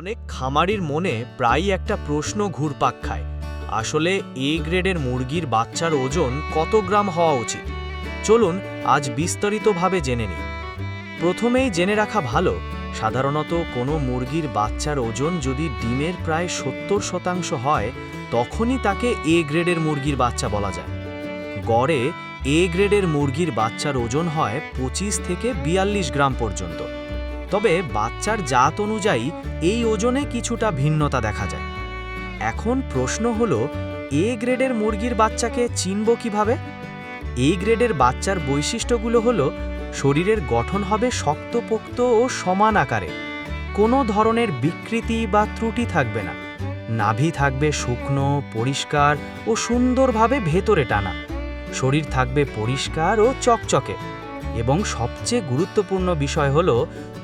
অনেক খামারির মনে প্রায়ই একটা প্রশ্ন ঘুরপাক খায়, আসলে এ গ্রেডের মুরগির বাচ্চার ওজন কত গ্রাম হওয়া উচিত? চলুন আজ বিস্তারিতভাবে জেনে নিই। প্রথমেই জেনে রাখা ভালো, সাধারণত কোনো মুরগির বাচ্চার ওজন যদি ডিমের প্রায় সত্তর শতাংশ হয়, তখনই তাকে এ গ্রেডের মুরগির বাচ্চা বলা যায়। গড়ে এ গ্রেডের মুরগির বাচ্চার ওজন হয় পঁচিশ থেকে বিয়াল্লিশ গ্রাম পর্যন্ত। তবে বাচ্চার জাত অনুযায়ী এই ওজনে কিছুটা ভিন্নতা দেখা যায়। এখন প্রশ্ন হলো, এ গ্রেডের মুরগির বাচ্চাকে চিনব কীভাবে? এই গ্রেডের বাচ্চার বৈশিষ্ট্যগুলো হল, শরীরের গঠন হবে শক্তপোক্ত ও সমান আকারে। কোনো ধরনের বিকৃতি বা ত্রুটি থাকবে না। নাভি থাকবে শুকনো, পরিষ্কার ও সুন্দরভাবে ভেতরে টানা। শরীর থাকবে পরিষ্কার ও চকচকে। এবং সবচেয়ে গুরুত্বপূর্ণ বিষয় হল,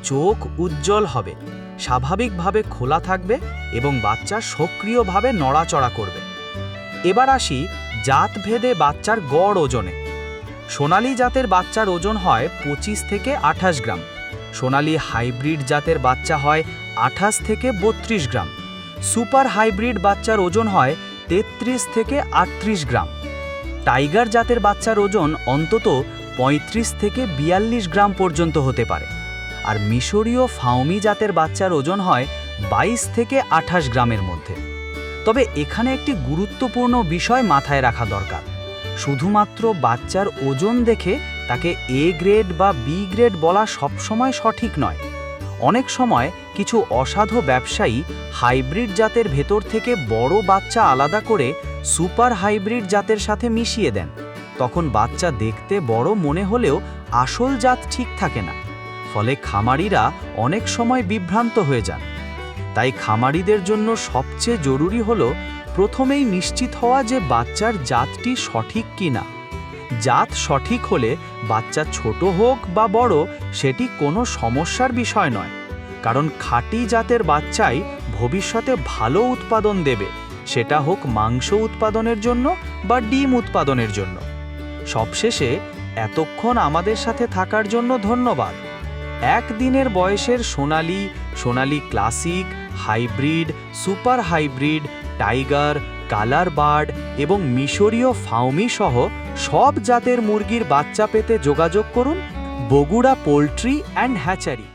চোখ উজ্জ্বল হবে, স্বাভাবিকভাবে খোলা থাকবে এবং বাচ্চা সক্রিয়ভাবে নড়াচড়া করবে। এবার আসি জাতভেদে বাচ্চার গড় ওজনে। সোনালী জাতের বাচ্চার ওজন হয় পঁচিশ থেকে আঠাশ গ্রাম। সোনালী হাইব্রিড জাতের বাচ্চা হয় আঠাশ থেকে বত্রিশ গ্রাম। সুপার হাইব্রিড বাচ্চার ওজন হয় তেত্রিশ থেকে আটত্রিশ গ্রাম। টাইগার জাতের বাচ্চার ওজন অন্তত পঁয়ত্রিশ থেকে বিয়াল্লিশ গ্রাম পর্যন্ত হতে পারে। আর মিশরীয় ফাউমি জাতের বাচ্চার ওজন হয় বাইশ থেকে আঠাশ গ্রামের মধ্যে। তবে এখানে একটি গুরুত্বপূর্ণ বিষয় মাথায় রাখা দরকার। শুধুমাত্র বাচ্চার ওজন দেখে তাকে এ গ্রেড বা বি গ্রেড বলা সবসময় সঠিক নয়। অনেক সময় কিছু অসাধু ব্যবসায়ী হাইব্রিড জাতের ভেতর থেকে বড় বাচ্চা আলাদা করে সুপার হাইব্রিড জাতের সাথে মিশিয়ে দেন। তখন বাচ্চা দেখতে বড় মনে হলেও আসল জাত ঠিক থাকে না। ফলে খামারিরা অনেক সময় বিভ্রান্ত হয়ে যান। তাই খামারিদের জন্য সবচেয়ে জরুরি হল প্রথমেই নিশ্চিত হওয়া যে বাচ্চার জাতটি সঠিক কিনা। জাত সঠিক হলে বাচ্চা ছোট হোক বা বড়, সেটি কোনো সমস্যার বিষয় নয়। কারণ খাঁটি জাতের বাচ্চাই ভবিষ্যতে ভালো উৎপাদন দেবে। সেটা হোক মাংস উৎপাদনের জন্য বা ডিম উৎপাদনের জন্য। সবশেষে এতক্ষণ আমাদের সাথে থাকার জন্য ধন্যবাদ। একদিনের বয়সের সোনালি সোনালি classic, hybrid, super hybrid, tiger, colour bird এবং মিশরীয় ফাউমি সহ সব জাতের মুরগির বাচ্চা পেতে যোগাযোগ করুন বগুড়া পোলট্রি অ্যান্ড হ্যাচারি।